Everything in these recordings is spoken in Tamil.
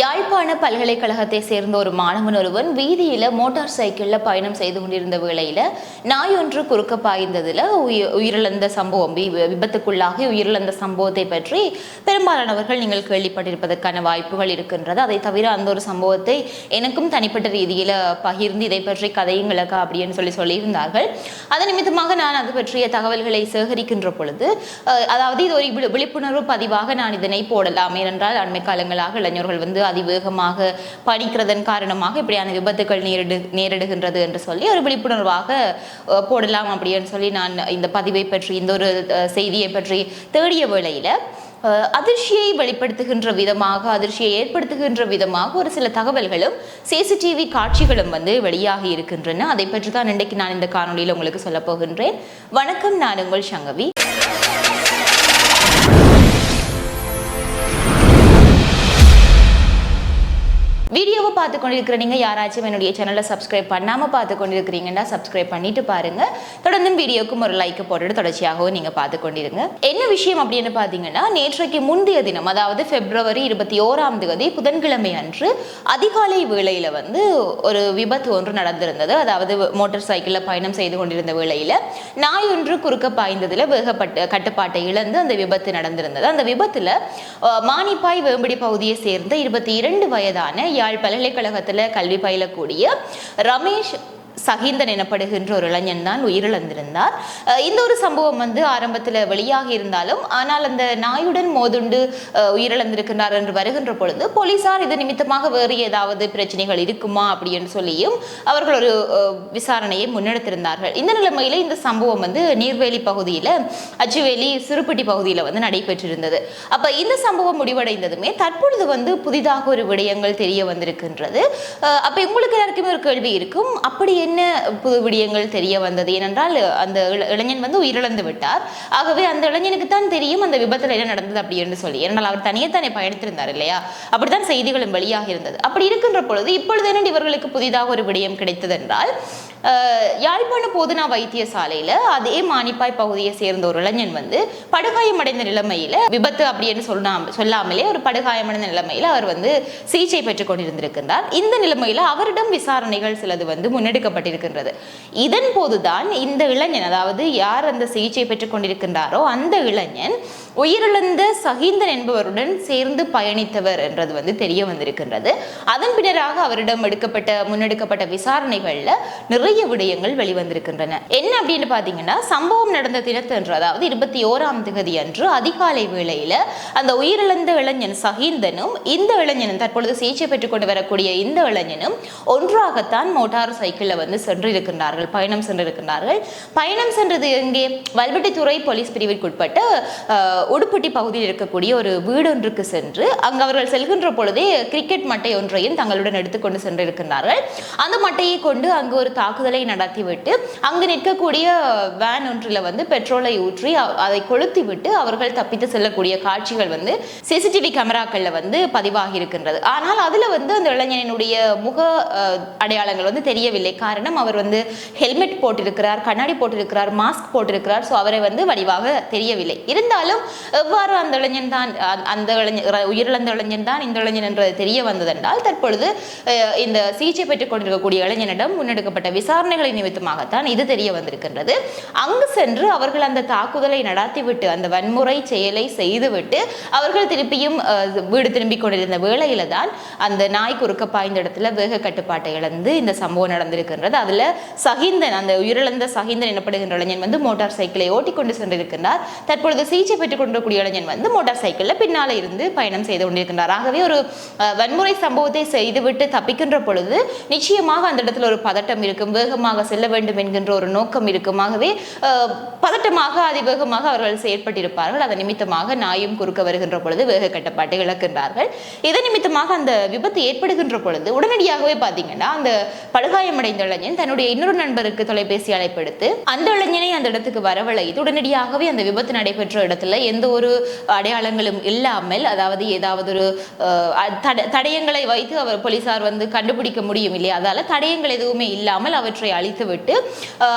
யாழ்ப்பாண பல்கலைக்கழகத்தை சேர்ந்த ஒரு மாணவன் ஒருவன் வீதியில மோட்டார் சைக்கிள்ல பயணம் செய்து கொண்டிருந்த வேளையில நாய் ஒன்று குறுக்க பாய்ந்ததுல உயிரிழந்த சம்பவம் விபத்துக்குள்ளாகி உயிரிழந்த சம்பவத்தை பற்றி பெரும்பாலானவர்கள் நீங்கள் கேள்விப்பட்டிருப்பதற்கான வாய்ப்புகள் இருக்கின்றது. அதை தவிர அந்த ஒரு சம்பவத்தை எனக்கும் தனிப்பட்ட ரீதியில பகிர்ந்து இதை பற்றி கதையுங்களக்கா அப்படின்னு சொல்லி சொல்லியிருந்தார்கள். அது நிமித்தமாக நான் அது பற்றிய தகவல்களை சேகரிக்கின்ற பொழுது அதாவது இது ஒரு விழிப்புணர்வு பதிவாக நான் இதனை போடலாம். ஏனென்றால் அண்மை காலங்களாக இளைஞர்கள் வந்து அதிவேகமாக படிக்கிறதன் காரணமாக இப்படியான விபத்துகள் நேரிடு நேரிடுகின்றது என்று சொல்லி ஒரு விழிப்புணர்வாக போடலாம் அப்படின்னு சொல்லி நான் இந்த பதிவை பற்றி இந்த ஒரு செய்தியை பற்றி தேடிய வேளையில் அதிர்ச்சியை வெளிப்படுத்துகின்ற விதமாக அதிர்ச்சியை ஏற்படுத்துகின்ற விதமாக ஒரு சில தகவல்களும் சிசிடிவி காட்சிகளும் வந்து வெளியாகி இருக்கின்றன. அதை பற்றி தான் இன்றைக்கு நான் இந்த காணொலியில் உங்களுக்கு சொல்ல போகின்றேன். வணக்கம். நான் உங்கள் சங்கவி. வீடியோவை பார்த்து கொண்டிருக்கிற நீங்க யாராச்சும் என்னுடைய சேனலை சப்ஸ்கிரைப் பண்ணாமல் பார்த்து கொண்டிருக்கிறீங்கன்னா சப்ஸ்கிரைப் பண்ணிட்டு பாருங்க. தொடர்ந்து வீடியோக்கும் ஒரு லைக் போட்டுட்டு தொடர்ச்சியாகவும் நீங்கள் பார்த்து கொண்டிருங்க என்ன விஷயம் அப்படின்னு பார்த்தீங்கன்னா நேற்றைக்கு முந்தைய தினம் அதாவது பிப்ரவரி இருபத்தி ஓராம் தேதி புதன்கிழமை அன்று அதிகாலை வேளையில் வந்து ஒரு விபத்து ஒன்று நடந்திருந்தது. அதாவது மோட்டார் சைக்கிளில் பயணம் செய்து கொண்டிருந்த வேளையில் நாய் ஒன்று குறுக்க பாய்ந்ததில் வேகப்பட்டு கட்டுப்பாட்டை இழந்து அந்த விபத்து நடந்திருந்தது. அந்த விபத்தில் மானிப்பாய் வேம்படி பகுதியை சேர்ந்த இருபத்தி இரண்டு வயதான யாழ் பல்கலைக்கழகத்தில் கல்வி பயிலக்கூடிய ரமேஷ் சகிந்தன் எனப்படுகின்ற ஒரு இளைஞன் தான் உயிரிழந்திருந்தார். இந்த ஒரு சம்பவம் வந்து ஆரம்பத்தில் வெளியாகி இருந்தாலும் ஆனால் அந்த நாயுடன் மோதுண்டு உயிரிழந்திருக்கிறார் என்று வருகின்ற பொழுது போலீசார் இது நிமித்தமாக வேறு ஏதாவது பிரச்சனைகள் இருக்குமா அப்படின்னு சொல்லியும் அவர்கள் ஒரு விசாரணையை முன்னெடுத்திருந்தார்கள். இந்த நிலைமையில இந்த சம்பவம் வந்து நீர்வேலி பகுதியில் அச்சுவேலி சிறுபட்டி பகுதியில் வந்து நடைபெற்றிருந்தது. அப்போ இந்த சம்பவம் முடிவடைந்ததுமே தற்பொழுது வந்து புதிதாக ஒரு விடயங்கள் தெரிய வந்திருக்கின்றது. அப்போ உங்களுக்கு எல்லாருக்குமே ஒரு கேள்வி இருக்கும். அப்படியே என்ன புது விடயங்கள் தெரிய வந்தது? ஏனென்றால் அந்த இள- இளைஞன் வந்து உயிரிழந்து விட்டார். ஆகவே அந்த இளைஞனுக்கு தான் தெரியும் அந்த விபத்துல என்ன நடந்தது அப்படின்னு சொல்லி. ஏனென்றால் அவர் தனியே தானே பயணித்திருந்தார் இல்லையா? அப்படித்தான் செய்திகளும் வெளியாக இருந்தது. அப்படி இருக்கின்ற பொழுது இப்பொழுது என்ன இவர்களுக்கு புதிதாக ஒரு விடயம் கிடைத்தது என்றால் யாழ்ப்பாண போதுனா வைத்தியசாலையில அதே மானிப்பாய் பகுதியை சேர்ந்த ஒரு இளைஞன் வந்து படுகாயமடைந்த நிலைமையில விபத்து அப்படின்னு சொல்லாம சொல்லாமலே ஒரு படுகாயமடைந்த நிலைமையில அவர் வந்து சிகிச்சை பெற்றுக் கொண்டிருந்திருக்கின்றார். இந்த நிலைமையில அவரிடம் விசாரணைகள் சிலது வந்து முன்னெடுக்கப்பட்டிருக்கின்றது இதன் போதுதான் இந்த இளைஞன் அதாவது யார் அந்த சிகிச்சை பெற்றுக் கொண்டிருக்கின்றாரோ அந்த இளைஞன் உயிரிழந்த சகிந்தன் என்பவருடன் சேர்ந்து பயணித்தவர் என்றது வந்து தெரிய வந்திருக்கின்றது. அதன் பின்னராக அவரிடம் எடுக்கப்பட்ட முன்னெடுக்கப்பட்ட விசாரணைகள்ல நிறைய விடயங்கள் வெளிவந்திருக்கின்றன. என்ன அப்படின்னு பாத்தீங்கன்னா சம்பவம் நடந்த தினத்தன்று அதாவது இருபத்தி ஓராம் தேதி அன்று அதிகாலை வேளையில அந்த உயிரிழந்த இளைஞன் சகிந்தனும் இந்த இளைஞனும் தற்பொழுது சிகிச்சை பெற்றுக் கொண்டு வரக்கூடிய இந்த இளைஞனும் ஒன்றாகத்தான் மோட்டார் சைக்கிள்ல வந்து சென்றிருக்கின்றார்கள் பயணம் சென்றிருக்கின்றார்கள். பயணம் சென்றது எங்கே? வல்வெட்டித்துறை போலீஸ் பிரிவிற்குட்பட்ட உடுப்பட்டி பகுதியில் இருக்கக்கூடிய ஒரு வீடொன்றுக்கு சென்று அங்கு அவர்கள் செல்கின்ற பொழுதே கிரிக்கெட் மட்டை ஒன்றையும் தங்களுடன் எடுத்துக்கொண்டு சென்றிருக்கின்றார்கள். அந்த மட்டையை கொண்டு அங்கு ஒரு தாக்குதலை நடத்திவிட்டு அங்கு நிற்கக்கூடிய வேன் ஒன்றில் வந்து பெட்ரோலை ஊற்றி அதை கொளுத்தி விட்டு அவர்கள் தப்பித்து செல்லக்கூடிய காட்சிகள் வந்து சிசிடிவி கேமராக்களில் வந்து பதிவாகி இருக்கின்றது. ஆனால் அதுல வந்து அந்த இளைஞனுடைய முக அடையாளங்கள் வந்து தெரியவில்லை. காரணம் அவர் வந்து ஹெல்மெட் போட்டிருக்கிறார் கண்ணாடி போட்டிருக்கிறார் மாஸ்க் போட்டிருக்கிறார். ஸோ அவரை வந்து வடிவாக தெரியவில்லை. இருந்தாலும் எவ்வாறு அந்த இளைஞன் தான் அந்த இளைஞர் உயிரிழந்த இளைஞன் தான் இந்த இளைஞன் என்றது தெரிய வந்ததென்றால் தற்பொழுது இந்த சிகிச்சை பெற்றுக் கொண்டிருக்கக்கூடிய இளைஞனிடம் முன்னெடுக்கப்பட்ட விசாரணைகளை நிமித்தமாகத்தான் இது தெரிய வந்திருக்கின்றது. அங்கு சென்று அவர்கள் அந்த தாக்குதலை நடாத்திவிட்டு அந்த வன்முறை செயலை செய்துவிட்டு அவர்கள் திருப்பியும் வீடு திரும்பிக் கொண்டிருந்த வேளையில தான் அந்த நாய் குறுக்க பாய்ந்த இடத்துல வேக கட்டுப்பாட்டை இழந்து இந்த சம்பவம் நடந்திருக்கின்றது. அதுல சகிந்தன் அந்த உயிரிழந்த சகிந்தன் எனப்படுகின்ற இளைஞன் வந்து மோட்டார் சைக்கிளை ஓட்டிக்கொண்டு சென்றிருக்கின்றார். தற்பொழுது சிகிச்சை பெற்றுக் கொண்டிருக்கூடிய இளைஞன் வந்து மோட்டார் சைக்கிள்ல பின்னால இருந்து பயணம் செய்து கொண்டிருக்கின்றார். ஆகவே ஒரு வன்முறை சம்பவத்தை செய்துவிட்டு தப்பிக்கின்ற பொழுது நிச்சயமாக அந்த இடத்துல ஒரு பதட்டம் இருக்கும். வேகமாக செல்ல வேண்டும் என்கின்ற ஒரு நோக்கம் இருக்கும். ஆகவே பதட்டமாக அதிவேகமாக அவர்கள் செயற்பட்டிருப்பார்கள். அதன் நிமித்தமாக நாயும் குறுக்க வருகின்ற பொழுது வேக கட்டுப்பாட்டை இழக்கின்றார்கள். இதன் நிமித்தமாக அந்த விபத்து ஏற்படுகின்ற பொழுது உடனடியாகவே பார்த்தீங்கன்னா அந்த படுகாயமடைந்த இளைஞன் தன்னுடைய இன்னொரு நண்பருக்கு தொலைபேசி அழைப்பெடுத்து அந்த இளைஞனை அந்த இடத்துக்கு வரவழைத்து உடனடியாகவே அந்த விபத்து நடைபெற்ற இடத்துல எந்த ஒரு அடையாளங்களும் இல்லாமல் அதாவது ஏதாவது ஒரு தட- தடயங்களை வைத்து அவர் போலீசார் வந்து கண்டுபிடிக்க முடியும் இல்லையா? அதால தடயங்கள் எதுவுமே இல்லாமல் அவற்றை அழித்துவிட்டு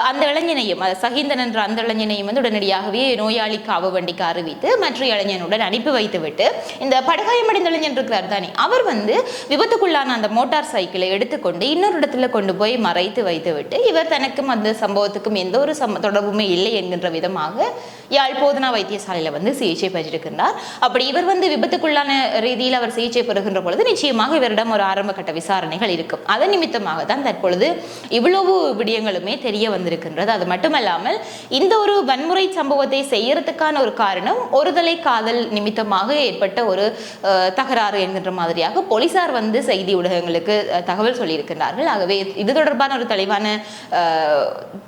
அந்த இளைஞனையும் சகிந்தன் என்ற அந்த இளைஞனையும் வந்து உடனடியாகவே நோயாளி காவு வண்டிக்கு அறிவித்து மற்ற இளைஞனுடன் அனுப்பி வைத்துவிட்டு இந்த படுகாயமடைந்த இளைஞன் இருக்கிறார் தானே அவர் வந்து விபத்துக்குள்ளான அந்த மோட்டார் சைக்கிளை எடுத்துக்கொண்டு இன்னொரு இடத்துல கொண்டு போய் மறை மறைத்து வைத்துவிட்டு இவர் தனக்கும் அந்த சம்பவத்துக்கும் எந்த ஒரு சம் தொடர்புமே இல்லை என்கின்ற விதமாக யாழ் போதனா வைத்தியசாலையில் வந்து சிகிச்சை பெற்றிருக்கின்றார். அப்படி இவர் வந்து விபத்துக்குள்ளான ரீதியில் அவர் சிகிச்சை பெறுகின்ற பொழுது நிச்சயமாக இவரிடம் ஒரு ஆரம்ப கட்ட விசாரணைகள் இருக்கும். அதன் நிமித்தமாக தான் தற்பொழுது இவ்வளவு விடயங்களுமே தெரிய வந்திருக்கின்றது. அது மட்டுமல்லாமல் இந்த ஒரு வன்முறை சம்பவத்தை செய்யறதுக்கான ஒரு காரணம் ஒருதலை காதல் நிமித்தமாக ஏற்பட்ட ஒரு தகராறு என்கின்ற மாதிரியாக போலீசார் வந்து செய்தி ஊடகங்களுக்கு தகவல் சொல்லியிருக்கின்றார்கள். ஆகவே இது தொடர்பாக தொடர்பான ஒரு தெளிவான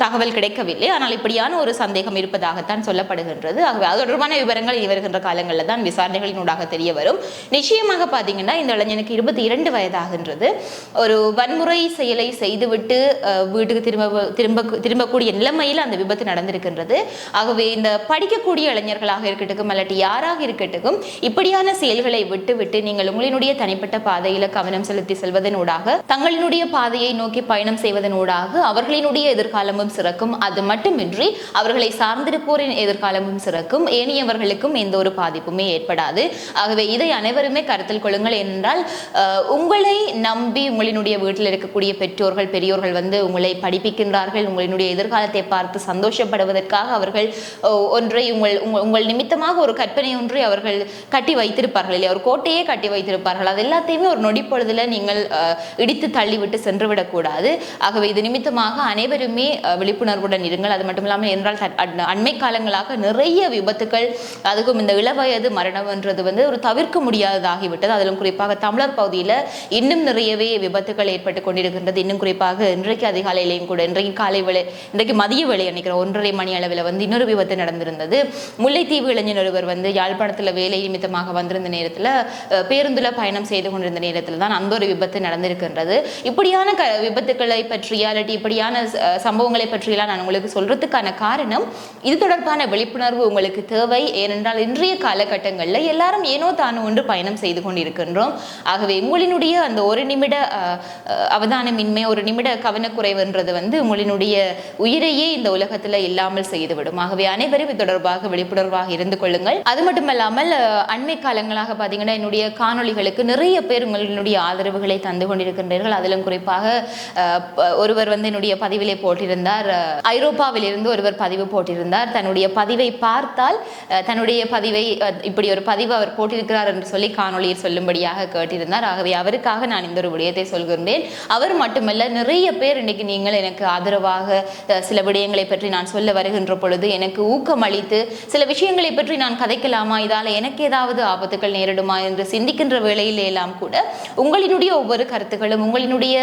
தகவல் கிடைக்கவில்லை. ஆனால் இப்படியான ஒரு சந்தேகம் இருப்பதாகத்தான் சொல்லப்படுகின்றது. ஆகவே அது தொடர்பான விவரங்கள் இனி வருகின்ற காலங்களில் தான் விசாரணைகளினூடாக தெரிய வரும். நிச்சயமாக பார்த்தீங்கன்னா இந்த இளைஞனுக்கு இருபத்தி இரண்டு வயதாகின்றது. ஒரு வன்முறை செயலை செய்துவிட்டு வீட்டுக்கு திரும்ப திரும்ப திரும்பக்கூடிய நிலைமையில் அந்த விபத்து நடந்திருக்கின்றது. ஆகவே இந்த படிக்கக்கூடிய இளைஞர்களாக இருக்கட்டும் அல்லது யாராக இருக்கட்டும் இப்படியான செயல்களை விட்டுவிட்டு நீங்கள் உங்களினுடைய தனிப்பட்ட பாதையில் கவனம் செலுத்தி செல்வதனூடாக தங்களினுடைய பாதையை நோக்கி பயணம் செய்வதனூடாக அவர்களினுடைய எதிர்காலமும் சிறக்கும். அது மட்டுமின்றி அவர்களை சார்ந்திருப்போரின் எதிர்காலமும் சிறக்கும். ஏனையவர்களுக்கும் எந்த ஒரு பாதிப்புமே ஏற்படாது. ஆகவே இதை அனைவருமே கருத்தில் கொள்ளுங்கள் என்றால் உங்களை நம்பி உங்களினுடைய வீட்டில் இருக்கக்கூடிய பெற்றோர்கள் பெரியோர்கள் வந்து உங்களை படிப்பிக்கின்றார்கள் உங்களினுடைய எதிர்காலத்தை பார்த்து சந்தோஷப்படுவதற்காக அவர்கள் ஒன்றை உங்கள் உங்கள் உங்கள் நிமித்தமாக ஒரு கற்பனை ஒன்றை அவர்கள் கட்டி வைத்திருப்பார்கள் இல்லையா? ஒரு கோட்டையே கட்டி வைத்திருப்பார்கள். அது எல்லாத்தையுமே ஒரு நொடி நீங்கள் இடித்து தள்ளிவிட்டு சென்று விடக்கூடாது ஆகவே இது நிமித்தமாக அனைவருமே விழிப்புணர்வுடன் இருங்கள். அது மட்டும் இல்லாமல் என்றால் அண்மை காலங்களாக நிறைய விபத்துக்கள் அதுக்கும் இந்த இளவயது மரணம்ன்றது வந்து ஒரு தவிர்க்க முடியாததாகிவிட்டது. அதிலும் குறிப்பாக தமிழர் பகுதியில் இன்னும் நிறையவே விபத்துகள் ஏற்பட்டு கொண்டிருக்கின்றது. இன்னும் குறிப்பாக இன்றைக்கு அதிகாலையிலையும் கூட இன்றைக்கு காலை வேலை இன்றைக்கு மதிய வேலை நினைக்கிற ஒன்றரை மணி அளவில் வந்து இன்னொரு விபத்து நடந்திருந்தது. முல்லைத்தீவு இளைஞர் ஒருவர் வந்து யாழ்ப்பாணத்தில் வேலை நிமித்தமாக வந்திருந்த நேரத்தில் பேருந்தில் பயணம் செய்து கொண்டிருந்த நேரத்தில் தான் அந்த ஒரு விபத்து நடந்திருக்கின்றது. இப்படியான க விபத்துக்களை பற்றிய அல்லது இப்படியான சம்பவங்களை பற்றியெல்லாம் நான் உங்களுக்கு சொல்றதுக்கான காரணம் இது தொடர்பான விழிப்புணர்வு உங்களுக்கு தேவை. ஏனென்றால் இன்றைய காலகட்டங்களில் எல்லாரும் ஏனோ தானோ ஒன்று பயணம் செய்து கொண்டிருக்கின்றோம். ஆகவே உங்களினுடைய அந்த ஒரு நிமிட அவதானமின்மை ஒரு நிமிட கவனக்குறைவுன்றது வந்து உங்களினுடைய உயிரையே இந்த உலகத்தில் இல்லாமல் செய்துவிடும். ஆகவே அனைவரும் இது தொடர்பாக விழிப்புணர்வாக இருந்து கொள்ளுங்கள். அது மட்டுமல்லாமல் அண்மை காலங்களாக பார்த்தீங்கன்னா என்னுடைய காணொளிகளுக்கு நிறைய பேர் உங்களுடைய ஆதரவுகளை தந்து கொண்டிருக்கின்றீர்கள். அதிலும் குறிப்பாக ஒருவர் வந்து என்னுடைய பதிவிலே போட்டிருந்தார். ஐரோப்பாவிலிருந்து ஒருவர் பதிவு போட்டிருந்தார். தன்னுடைய பதிவை பார்த்தால் தன்னுடைய பதிவை இப்படி ஒரு பதிவு அவர் போட்டிருக்கிறார் என்று சொல்லி காணொலியில் சொல்லும்படியாக கேட்டிருந்தார். ஆகவே அவருக்காக நான் இந்த ஒரு விடயத்தை சொல்கின்றேன். அவர் மட்டுமல்ல நிறைய பேர் இன்னைக்கு நீங்கள் எனக்கு ஆதரவாக சில விடயங்களை பற்றி நான் சொல்ல வருகின்ற பொழுது எனக்கு ஊக்கம் அளித்து சில விஷயங்களை பற்றி நான் கதைக்கலாமா? இதால் எனக்கு ஏதாவது ஆபத்துக்கள் நேரிடுமா? என்று சிந்திக்கின்ற வேளையிலெல்லாம் கூட உங்களினுடைய ஒவ்வொரு கருத்துக்களும் உங்களினுடைய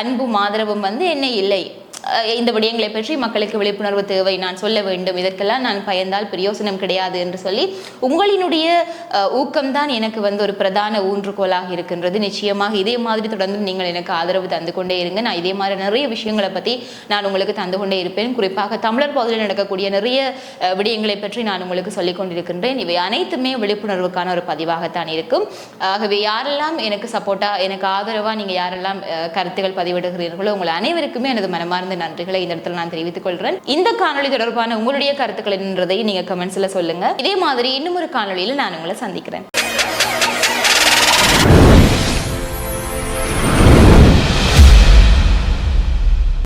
அன்பு அன்பும் ஆதரவும் வந்து என்ன இல்லை. இந்த விடயங்களை பற்றி மக்களுக்கு விழிப்புணர்வு தேவை. நான் சொல்ல வேண்டும். இதற்கெல்லாம் நான் பயந்தால் பிரயோசனம் கிடையாது என்று சொல்லி உங்களினுடைய ஊக்கம்தான் எனக்கு வந்து ஒரு பிரதான ஊன்றுகோலாக இருக்கின்றது. நிச்சயமாக இதே மாதிரி தொடர்ந்து நீங்கள் எனக்கு ஆதரவு தந்து கொண்டே இருங்க. நான் இதே மாதிரி நிறைய விஷயங்களை பற்றி நான் உங்களுக்கு தந்து கொண்டே இருப்பேன். குறிப்பாக தமிழர் பகுதியில் நடக்கக்கூடிய நிறைய விடயங்களை பற்றி நான் உங்களுக்கு சொல்லிக் கொண்டிருக்கின்றேன். இவை அனைத்துமே விழிப்புணர்வுக்கான ஒரு பதிவாகத்தான் இருக்கும். ஆகவே யாரெல்லாம் எனக்கு சப்போர்ட்டா எனக்கு ஆதரவா நீங்க யாரெல்லாம் கருத்துகள் கருத்துக்கள் பதிவிடுகிறீர்களோ உங்கள் அனைவருக்குமே எனது மனமார்ந்த நன்றிகளை இந்த இடத்துல நான் தெரிவித்துக் கொள்கிறேன். இந்த காணொளி தொடர்பான உங்களுடைய கருத்துக்கள் என்றதை நீங்க கமெண்ட்ஸ்ல சொல்லுங்க. இதே மாதிரி இன்னும் ஒரு காணொலியில நான் உங்களை சந்திக்கிறேன்.